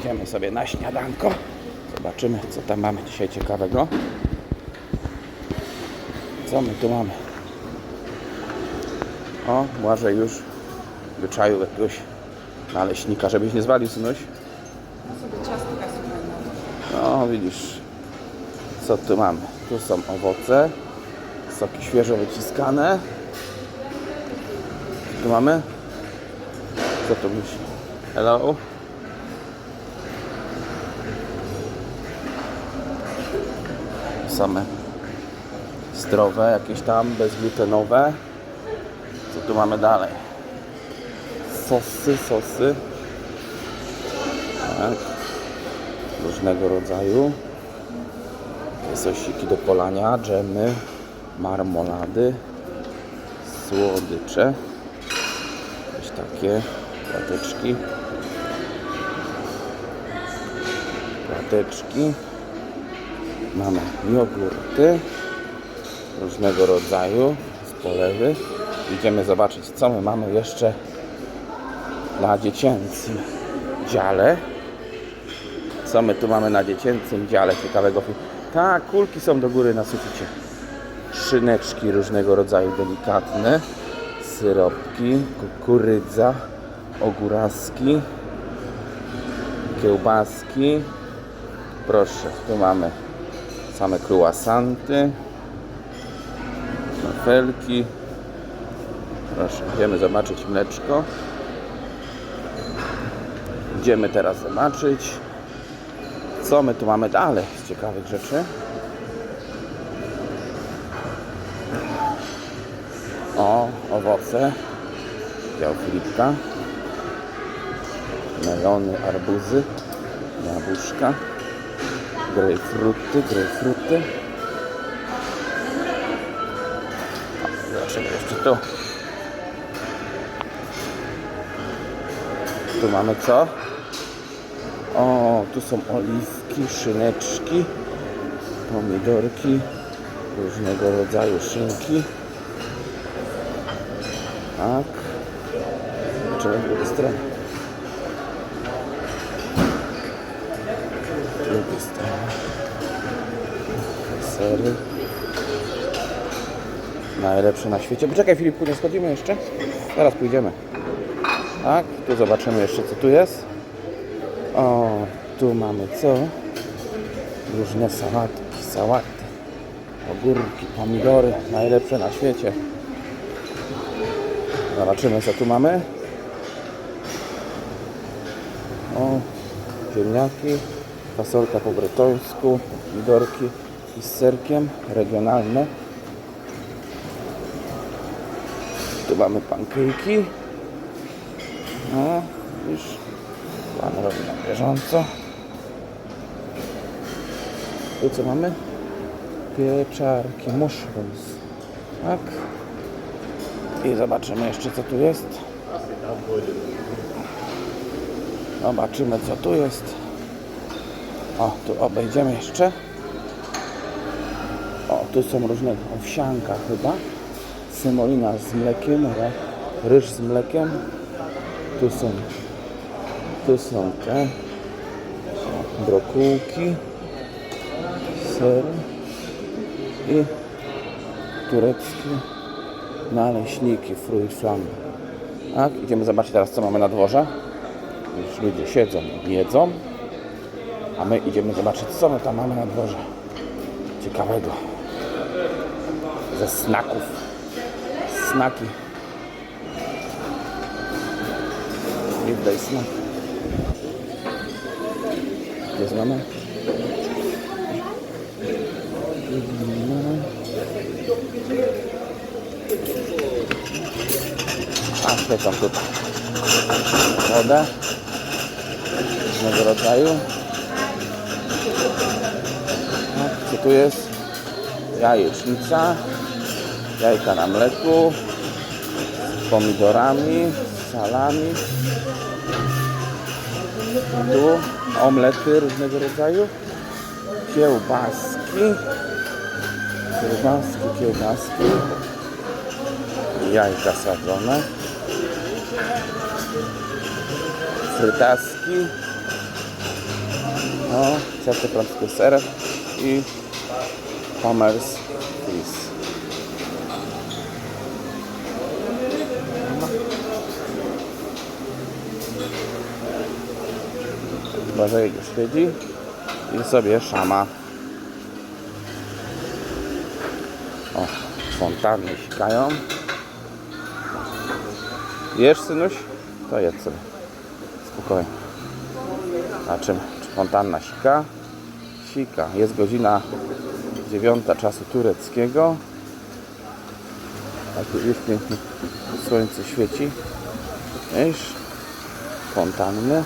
Idziemy sobie na śniadanko. Zobaczymy, co tam mamy dzisiaj ciekawego. Co my tu mamy? O, Błażej już wyczaił jakiegoś naleśnika, żebyś nie zwalił, synuś. słuchaj. No, widzisz, co tu mamy. Tu są owoce, soki świeżo wyciskane. Tu mamy. Co tu myśli? Hello? Same zdrowe, jakieś tam, bezglutenowe. Co tu mamy dalej? Sosy, sosy. Tak różnego rodzaju. Sosiki do polania, dżemy, marmolady, słodycze, jakieś takie płateczki, płateczki. Mamy jogurty różnego rodzaju z polewy. Idziemy zobaczyć, co my mamy jeszcze na dziecięcym dziale. Co my tu mamy na dziecięcym dziale ciekawego? Tak, kulki są do góry na suficie. Szyneczki różnego rodzaju delikatne. Syropki, kukurydza, ogóraski, kiełbaski. Proszę, tu mamy same kruasanty, wafelki. Proszę, idziemy zobaczyć mleczko. Idziemy teraz zobaczyć, co my tu mamy dalej z ciekawych rzeczy. O, owoce. Dział Filipka. Melony, arbuzy, jabłuszka, grejpfruty, grejpfruty. Zobaczymy jeszcze tu. Tu mamy co? O, tu są oliwki, szyneczki, pomidorki, różnego rodzaju szynki. Tak. Trzeba z drugiej strony. Sery. Najlepsze na świecie. Poczekaj Filipku, nie schodzimy jeszcze? Zaraz pójdziemy. Tak, tu zobaczymy jeszcze co tu jest. O, tu mamy co? Różne sałatki, sałaty, ogórki, pomidory, najlepsze na świecie. Zobaczymy co tu mamy. O, ziemniaki, fasolka po bretońsku, pomidorki z serkiem, regionalne. Tu mamy pankejki. No, już Pan robi na bieżąco. Tu co mamy? Pieczarki, mushrooms. Tak. I zobaczymy jeszcze co tu jest. Zobaczymy co tu jest. O, tu obejdziemy jeszcze. O, tu są różne owsianka chyba. Semolina z mlekiem, ryż z mlekiem. Tu są tu są te brokułki, ser i tureckie naleśniki, fruit flam. Tak, idziemy zobaczyć teraz co mamy na dworze. Już ludzie siedzą jedzą. A my idziemy zobaczyć co my tam mamy na dworze. Ciekawego. Ze snaków. Snaki. Widać smak. Gdzie jest? A, świecą tutaj. Wodę. Różnego rodzaju. A, co tu jest? Jajecznica. Jajka na mleku. Z pomidorami. Z salami. Tu omlety różnego rodzaju. Kiełbaski. Kiełbaski, kiełbaski. Jajka sadzone. Frytaski. O, ciasto francuskie serem i Pomers Fris. Bożej już siedzi i sobie szama. O, fontanny sikają. Jesz, synuś? To jedz sobie. Spokojnie. A czym? Czy fontanna sika? Sika. Jest godzina dziewiąta czasu tureckiego. A tu już pięknie słońce świeci. Wiesz? Fontanny.